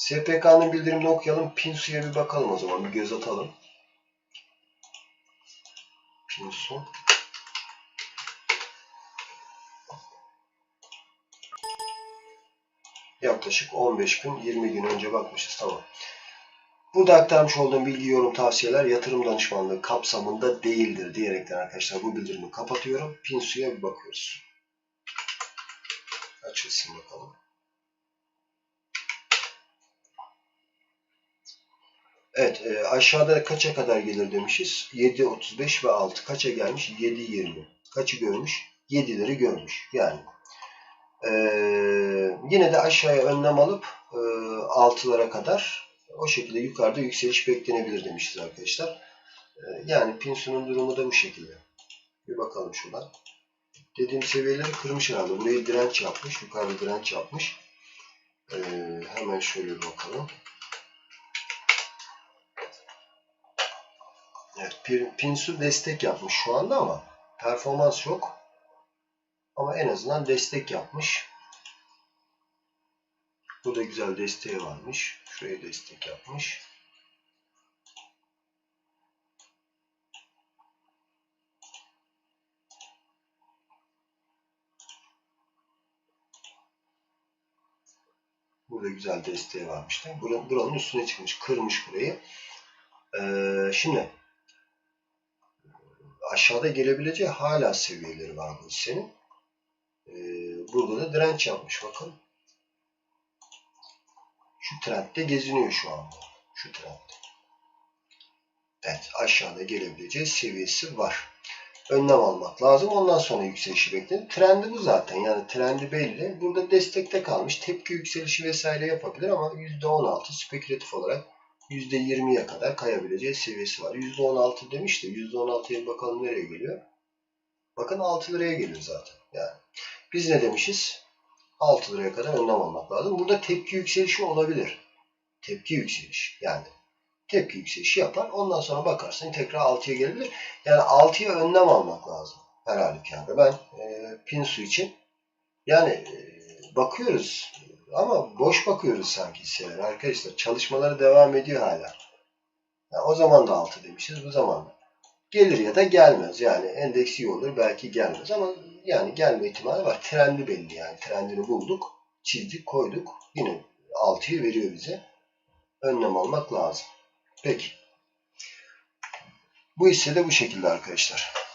SPK'nın bildirimini okuyalım. Pinsu'ya bir bakalım o zaman. Bir göz atalım. Pinsu. Yaklaşık 15 gün, 20 gün önce bakmışız. Tamam. Burada aktarmış olduğum bilgi, yorum, tavsiyeler yatırım danışmanlığı kapsamında değildir diyerekten arkadaşlar bu bildirimi kapatıyorum. Pinsu'ya bir bakıyoruz. Açılsın bakalım. Evet e, aşağıda kaça kadar gelir demişiz. 7.35 ve 6. Kaça gelmiş? 7.20. Kaçı görmüş? 7'leri görmüş. Yani e, yine de aşağıya önlem alıp e, 6'lara kadar o şekilde yukarıda yükseliş beklenebilir demişiz arkadaşlar. E, yani Pinsu'nun durumu da bu şekilde. Bir bakalım şuradan. Dediğim seviyeleri kırmış herhalde. Burayı direnç yapmış. Yukarıda direnç yapmış. E, hemen şöyle bir bakalım. Evet, Pin- Pinsu destek yapmış şu anda ama performans yok. Ama en azından destek yapmış. Burada güzel desteği varmış. Şuraya destek yapmış. Burada güzel desteği varmış. da buranın üstüne çıkmış. Kırmış burayı. Ee, şimdi aşağıda gelebileceği hala seviyeleri var bu hissenin. Ee, burada da direnç yapmış bakın. Şu trendde geziniyor şu anda. Şu trendde. Evet aşağıda gelebileceği seviyesi var. Önlem almak lazım. Ondan sonra yükselişi beklenir. Trendi bu zaten. Yani trendi belli. Burada destekte kalmış. Tepki yükselişi vesaire yapabilir ama %16 spekülatif olarak %20'ye kadar kayabileceği seviyesi var. %16 demiş de %16'ya bakalım nereye geliyor. Bakın 6 liraya geliyor zaten. Yani biz ne demişiz? 6 liraya kadar önlem almak lazım. Burada tepki yükselişi olabilir. Tepki yükselişi. Yani tepki yükselişi yapar. Ondan sonra bakarsın tekrar 6'ya gelebilir. Yani 6'ya önlem almak lazım. Her halükarda. Ben e, Pinsu için yani e, bakıyoruz ama boş bakıyoruz sanki hisselere arkadaşlar. Çalışmaları devam ediyor hala. Yani o zaman da 6 demişiz. Bu zaman da. Gelir ya da gelmez. Yani endeks iyi olur. Belki gelmez ama yani gelme ihtimali var. Trendi belli yani. Trendini bulduk. Çizdik, koyduk. Yine 6'yı veriyor bize. Önlem almak lazım. Peki. Bu hisse de bu şekilde arkadaşlar.